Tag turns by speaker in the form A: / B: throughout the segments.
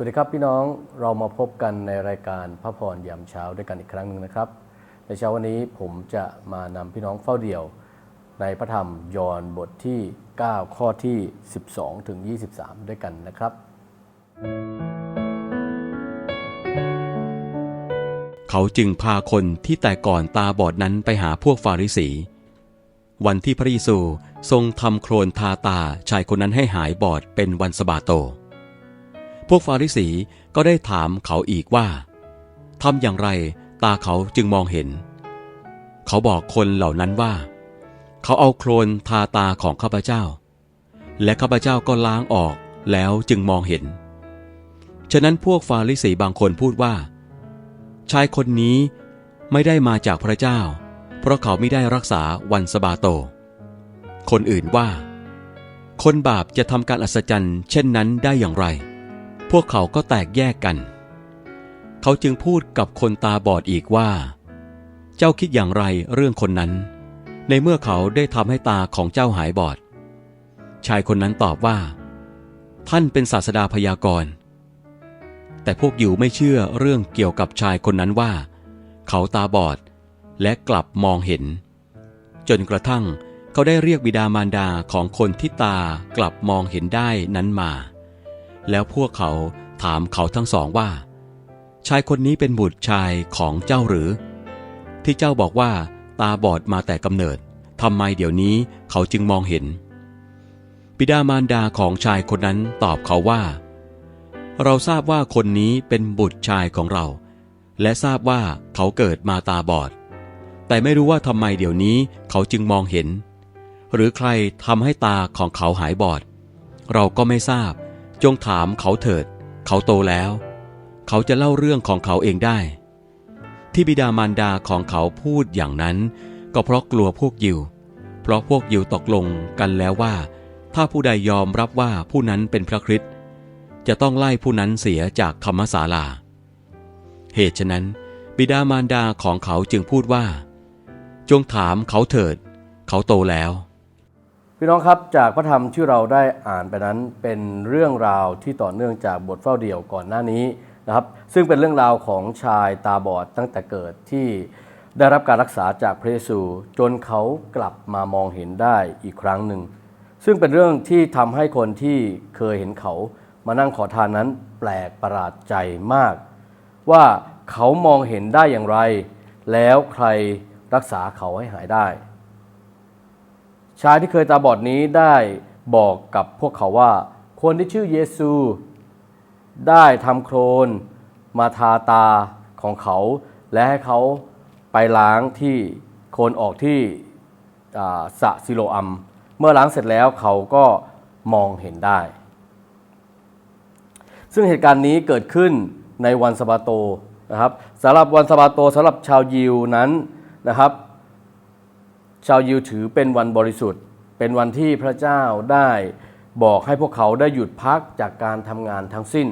A: สวัสดีครับพี่น้องเรามาพบกันในรายการพระพรยามเช้าด้วยกันอีกครั้งหนึ่งนะครับ ในเช้าวันนี้ผมจะมานำพี่น้องเฝ้าเดี่ยว ในพระธรรมยอห์นบทที่ 9 ข้อที่ 12 ถึง 23 ด้วยกันนะครับ
B: เขาจึงพาคนที่แต่ก่อนตาบอดนั้นไปหาพวกฟาริสี วันที่พระเยซูทรงทำโครนทาตาชายคนนั้นให้หายบอดเป็นวันสบาโต พวกฟาริสีก็ได้ถามเขาอีกว่าทำอย่างไรตาเขาจึงมองเห็น เขาบอกคนเหล่านั้นว่า เขาเอาโครนทาตาของข้าพเจ้า และข้าพเจ้าก็ล้างออกแล้วจึงมองเห็น ฉะนั้นพวกฟาริสีบางคนพูดว่า ชายคนนี้ไม่ได้มาจากพระเจ้า เพราะเขาไม่ได้รักษาวันสบาโต คนอื่นว่า คนบาปจะทำการอัศจรรย์เช่นนั้นได้อย่างไร พวกเขาก็แตกแยกกัน เขาจึงพูดกับคนตาบอดอีกว่า เจ้าคิดอย่างไรเรื่องคนนั้น ในเมื่อเขาได้ทำให้ตาของเจ้าหายบอด ชายคนนั้นตอบว่า ท่านเป็นศาสดาพยากรณ์ แต่พวกอยู่ไม่เชื่อเรื่องเกี่ยวกับชายคนนั้นว่า เขาตาบอดและกลับมองเห็น จนกระทั่งเขาได้เรียกบิดามารดาของคนที่ตากลับมองเห็นได้นั้นมา แล้วพวกเขาถามเขาทั้งสองว่า ชายคนนี้เป็นบุตรชายของเจ้าหรือ ที่เจ้าบอกว่าตาบอดมาแต่กำเนิดทำไมเดี๋ยวนี้เขาจึงมองเห็นบิดามารดาของชายคนนั้นตอบเขาว่า เราทราบว่าคนนี้เป็นบุตรชายของเรา และทราบว่าเขาเกิดมาตาบอด แต่ไม่รู้ว่าทำไมเดี๋ยวนี้เขาจึงมองเห็น หรือใครทำให้ตาของเขาหายบอด เราก็ไม่ทราบ จงถามเขาเถิด เขาโตแล้ว เขาจะเล่าเรื่องของเขาเองได้ ที่บิดามารดาของเขาพูดอย่างนั้น ก็เพราะกลัวพวกยิว เพราะพวกยิวตกลงกันแล้วว่า ถ้าผู้ใดยอมรับว่าผู้นั้นเป็นพระคริสต์จะต้องไล่ผู้นั้นเสียจากธรรมศาลา เหตุฉะนั้น บิดามารดาของเขาจึงพูดว่า จงถามเขาเถิด เขาโตแล้ว
A: พี่น้องครับจากพระธรรมที่เราได้อ่านไปนั้นเป็นเรื่องราวที่ต่อเนื่องจากบทเฝ้าเดี่ยวก่อนหน้านี้นะครับ ซึ่งเป็นเรื่องราวของชายตาบอดตั้งแต่เกิดที่ได้รับการรักษาจากพระเยซูจนเขากลับมามองเห็นได้อีกครั้งหนึ่ง ซึ่งเป็นเรื่องที่ทำให้คนที่เคยเห็นเขามานั่งขอทานนั้นแปลกประหลาดใจมาก ว่าเขามองเห็นได้อย่างไร แล้วใครรักษาเขาให้หายได้ ชายที่เคยตาบอดนี้ได้บอกกับพวกเขาว่า คนที่ชื่อเยซู ได้ทำโครนมาทาตาของเขา และให้เขาไปล้างที่โคลนออกที่สะซิโลอัม เมื่อล้างเสร็จแล้วเขาก็มองเห็นได้ ซึ่งเหตุการณ์นี้เกิดขึ้นในวันสะบาโตนะครับสำหรับวันสะบาโตสำหรับชาวยิวนั้นนะครับ ชาวยิวถือเป็นวันบริสุทธิ์ เป็นวันที่พระเจ้าได้บอกให้พวกเขาได้หยุดพักจากการทำงานทั้งสิ้น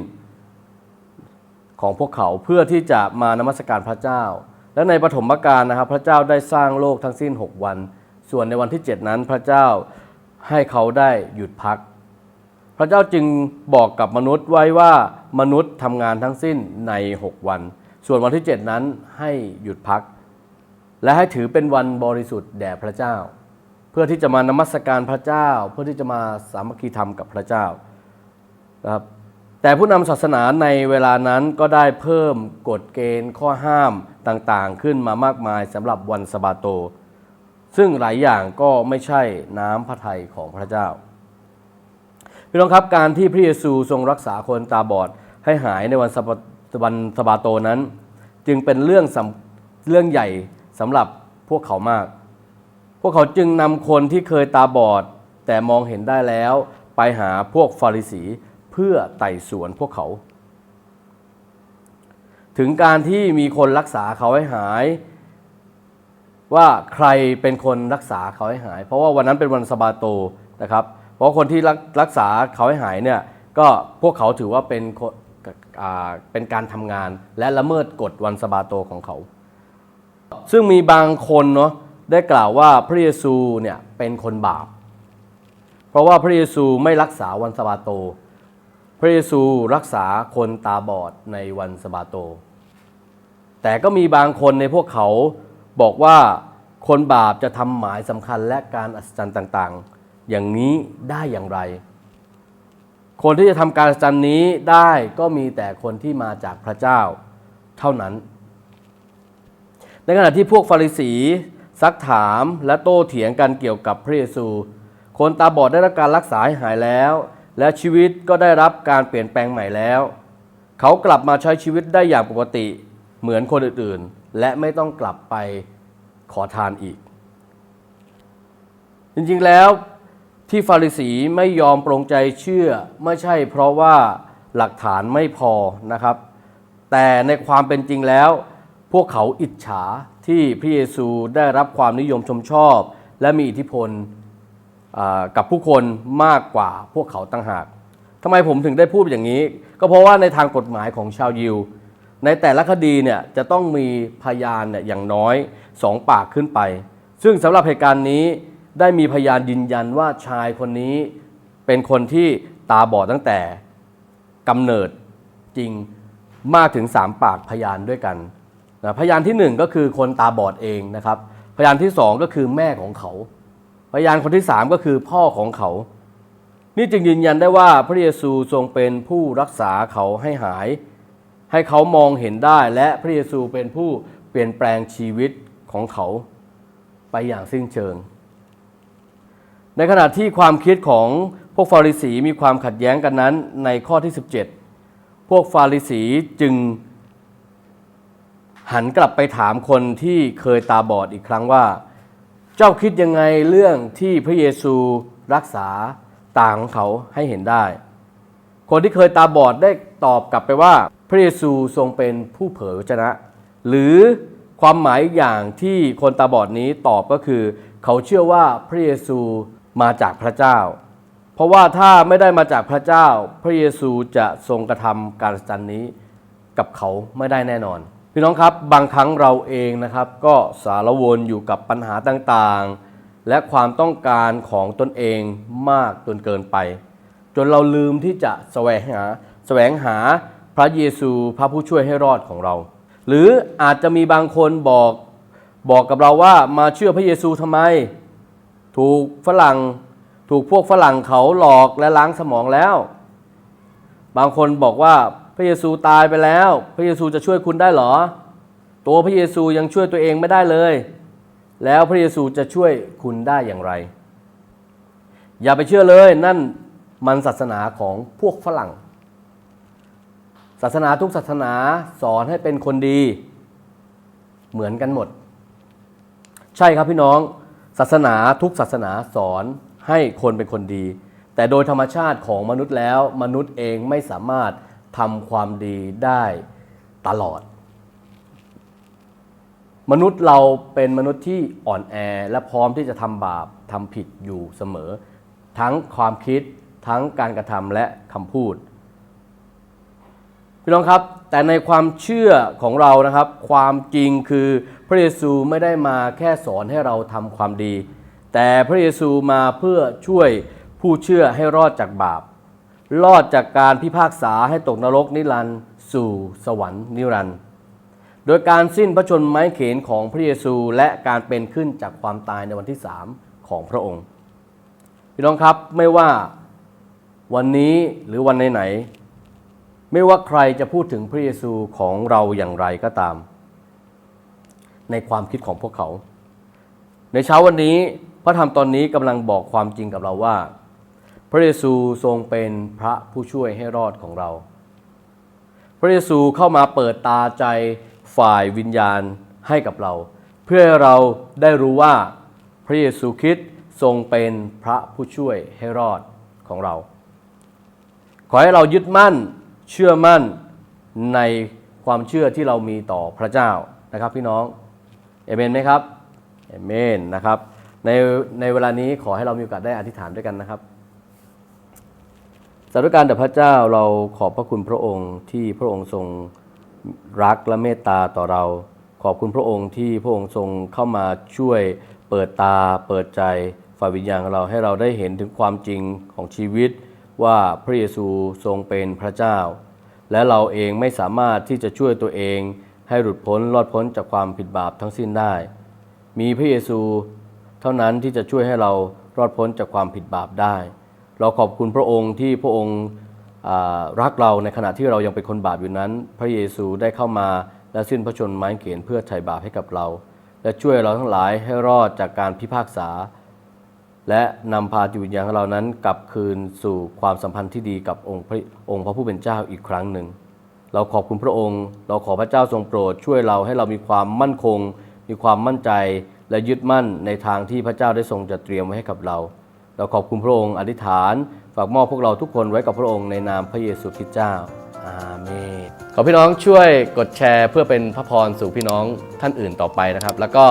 A: ของพวกเขาเพื่อที่จะมานมัสการพระเจ้า และในปฐมกาลนะครับพระเจ้าได้สร้างโลกทั้งสิ้น 6 วัน ส่วนในวันที่ 7 นั้นพระเจ้าให้เขาได้หยุดพัก พระเจ้าจึงบอกกับมนุษย์ไว้ว่ามนุษย์ทำงานทั้งสิ้นใน 6 วัน ส่วนวันที่ 7 นั้นให้หยุดพัก และให้ถือเป็นวันบริสุทธิ์แด่พระเจ้า เพื่อที่จะมานมัสการพระเจ้า เพื่อที่จะมาสามัคคีธรรมกับพระเจ้านะครับแต่ผู้นำศาสนาในเวลานั้นก็ได้เพิ่มกฎเกณฑ์ข้อห้ามต่างๆ ขึ้นมามากมายสำหรับวันสะบาโต ซึ่งหลายอย่างก็ไม่ใช่น้ำพระทัยของพระเจ้าพี่น้องครับการที่พระเยซูทรงรักษาคนตาบอดให้หายในวันสะบาวันสะบาโตนั้น จึงเป็นเรื่องเรื่องใหญ่ สำหรับพวกเขามาก พวกเขาจึงนำคนที่เคยตาบอด แต่มองเห็นได้แล้ว ไปหาพวกฟาริสีเพื่อไต่สวนพวกเขา ถึงการที่มีคนรักษาเขาให้หาย ว่าใครเป็นคนรักษาเขาให้หาย เพราะว่าวันนั้นเป็นวันสบาโตนะครับ เพราะคนที่รักรกษาเขาให้หายเนี่ยก็พวกเขาถือว่าเป็นเป็นการทำงานและละเมิดกฎวันสบาโตของเขา ซึ่งมีบางคนเนาะได้กล่าวว่าพระเยซูเนี่ยเป็นคนบาป เพราะว่าพระเยซูไม่รักษาวันสะบาโต พระเยซูรักษาคนตาบอดในวันสะบาโต แต่ก็มีบางคนในพวกเขาบอกว่าคนบาปจะทำหมายสำคัญและการอัศจรรย์ต่างๆ อย่างนี้ได้อย่างไร คนที่จะทำการอัศจรรย์นี้ได้ก็มีแต่คนที่มาจากพระเจ้า เท่านั้น ในขณะที่พวกฟาริสีซักถามและโต้เถียงกันเกี่ยวกับพระเยซู คนตาบอดได้รับการรักษาให้หายแล้ว และชีวิตก็ได้รับการเปลี่ยนแปลงใหม่แล้ว เขากลับมาใช้ชีวิตได้อย่างปกติเหมือนคนอื่นๆ และไม่ต้องกลับไปขอทานอีก จริงๆแล้วที่ฟาริสีไม่ยอมปรงใจเชื่อไม่ใช่เพราะว่าหลักฐานไม่พอนะครับ แต่ในความเป็นจริงแล้ว พวกเขาอิจฉาที่พระเยซูได้รับความนิยมชมชอบ และมีอิทธิพลกับผู้คนมากกว่าพวกเขาตั้งหากทำไมผมถึงได้พูดอย่างนี้ ก็เพราะว่าในทางกฎหมายของชาวยิว ในแต่ละคดีเนี่ยจะต้องมีพยานเนี่ยอย่างน้อยสองปากขึ้นไป ซึ่งสำหรับเหตุการณ์นี้ได้มีพยานยืนยันว่าชายคนนี้เป็นคนที่ตาบอดตั้งแต่กำเนิดจริงมากถึง3ปากพยานด้วยกัน นะพยานทีหนึ่1 ก็คือคนตาบอดเองนะครับ พยานที่ 2 ก็คือแม่ของเขา พยานคนที่ 3 ก็คือพ่อของเขา นี่จึงยืนยันได้ว่าพระเยซูทรงเป็นผู้รักษาเขาให้หาย ให้เขามองเห็นได้และพระเยซูเป็นผู้เปลี่ยนแปลงชีวิตของเขาไปอย่างสิ้นเชิง ในขณะที่ความคิดของพวกฟาริสีมีความขัดแย้งกันนั้นในข้อที่ 17 พวกฟาริสีจึง หันกลับไปถามคนที่เคยตาบอดอีกครั้งว่า เจ้าคิดยังไงเรื่องที่พระเยซูรักษาตาของเขาให้เห็นได้ คนที่เคยตาบอดได้ตอบกลับไปว่า พระเยซูทรงเป็นผู้เผยวจนะ หรือความหมายอย่างที่คนตาบอดนี้ตอบก็คือ เขาเชื่อว่าพระเยซูมาจากพระเจ้า เพราะว่าถ้าไม่ได้มาจากพระเจ้า พระเยซูจะทรงกระทำการอัศจรรย์นี้ กับเขาไม่ได้แน่นอน พี่น้องครับบางครั้งเราเองนะครับก็สารวนอยู่กับปัญหาต่างๆ และความต้องการของตนเองมากจนเกินไป จนเราลืมที่จะแสวงหาแสวงหาพระเยซูพระผู้ช่วยให้รอดของเรา หรืออาจจะมีบางคนบอกบอกกับเราว่ามาเชื่อพระเยซูทำไม ถูกฝรั่งถูกพวกฝรั่งเขาหลอกและล้างสมองแล้ว บางคนบอกว่า พระเยซูตายไปแล้ว พระเยซูจะช่วยคุณได้หรอ ตัวพระเยซูยังช่วยตัวเองไม่ได้เลย แล้วพระเยซูจะช่วยคุณได้อย่างไร อย่าไปเชื่อเลยนั่นมันศาสนาของพวกฝรั่ง ศาสนาทุกศาสนาสอนให้เป็นคนดี เหมือนกันหมด ใช่ครับพี่น้อง ศาสนาทุกศาสนาสอนให้คนเป็นคนดี แต่โดยธรรมชาติของมนุษย์แล้ว มนุษย์เองไม่สามารถ ทำความดีได้ตลอด มนุษย์เราเป็นมนุษย์ที่อ่อนแอและพร้อมที่จะทำบาปทำผิดอยู่เสมอ ทั้งความคิดทั้งการกระทำและคำพูดพี่น้องครับ แต่ในความเชื่อของเรานะครับ ความจริงคือพระเยซูไม่ได้มาแค่สอนให้เราทำความดี แต่พระเยซูมาเพื่อช่วยผู้เชื่อให้รอดจากบาป รอดจากการพิพากษาให้ตกนรกนิรันดร์สู่สวรรค์นิรันดร์โดยการสิ้นพระชนม์ไม้เขนของพระเยซูและการเป็นขึ้นจากความตายในวันที่สามของพระองค์ พี่น้องครับไม่ว่าวันนี้หรือวันไหนๆไม่ว่าใครจะพูดถึงพระเยซูของเราอย่างไรก็ตาม ในความคิดของพวกเขา ในเช้าวันนี้พระธรรมตอนนี้กำลังบอกความจริงกับเราว่า พระเยซูทรงเป็นพระผู้ช่วยให้รอดของเรา พระเยซูเข้ามาเปิดตาใจฝ่ายวิญญาณให้กับเรา เพื่อเราได้รู้ว่าพระเยซูคริสต์ทรงเป็นพระผู้ช่วยให้รอดของเรา ขอให้เรายึดมั่นเชื่อมั่นในความเชื่อที่เรามีต่อพระเจ้านะครับพี่น้องเอเมนไหมครับเอเมนนะครับในในเวลานี้ขอให้เรามีโอกาสได้อธิษฐานด้วยกันนะครับ สาธุการแด่พระเจ้าเราขอบพระคุณพระองค์ที่พระองค์ทรงรักและเมตตาต่อเรา ขอบคุณพระองค์ที่พระองค์ทรงเข้ามาช่วยเปิดตา เปิดใจฝ่ายวิญญาณของเราให้เราได้เห็นถึงความจริงของชีวิต ว่าพระเยซูทรงเป็นพระเจ้า และเราเองไม่สามารถที่จะช่วยตัวเอง ให้หลุดพ้นรอดพ้นจากความผิดบาปทั้งสิ้นได้ มีพระเยซูเท่านั้นที่จะช่วยให้เรารอดพ้นจากความผิดบาปได้ เราขอบคุณพระองค์ที่พระองค์รักเราในขณะที่เรายังเป็นคนบาปอยู่นั้น พระเยซูได้เข้ามาและสิ้นพระชนม์ไม้กางเขนเพื่อไถ่บาปให้กับเรา และช่วยเราทั้งหลายให้รอดจากการพิพากษา และนำพาจิตวิญญาณของเรานั้นกลับคืนสู่ความสัมพันธ์ที่ดีกับองค์พระองค์พระผู้เป็นเจ้าอีกครั้งหนึ่ง เราขอบคุณพระองค์ เราขอพระเจ้าทรงโปรด ช่วยเราให้เรามีความมั่นคง มีความมั่นใจ และยึดมั่นในทางที่พระเจ้าได้ทรงจัดเตรียมไว้ให้กับเรา เราขอบคุณพระองค์อธิษฐาน ฝากมอบพวกเราทุกคนไว้กับพระองค์ในนามพระเยซูคริสต์เจ้า อาเมน ขอพี่น้องช่วยกดแชร์เพื่อเป็นพระพรสู่พี่น้องท่านอื่นต่อไปนะครับ แล้วก็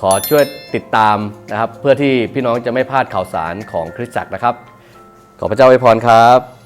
A: ขอช่วยติดตามนะครับ เพื่อที่พี่น้องจะไม่พลาดข่าวสารของคริสตจักรนะครับ ขอพระเจ้าอวยพรครับ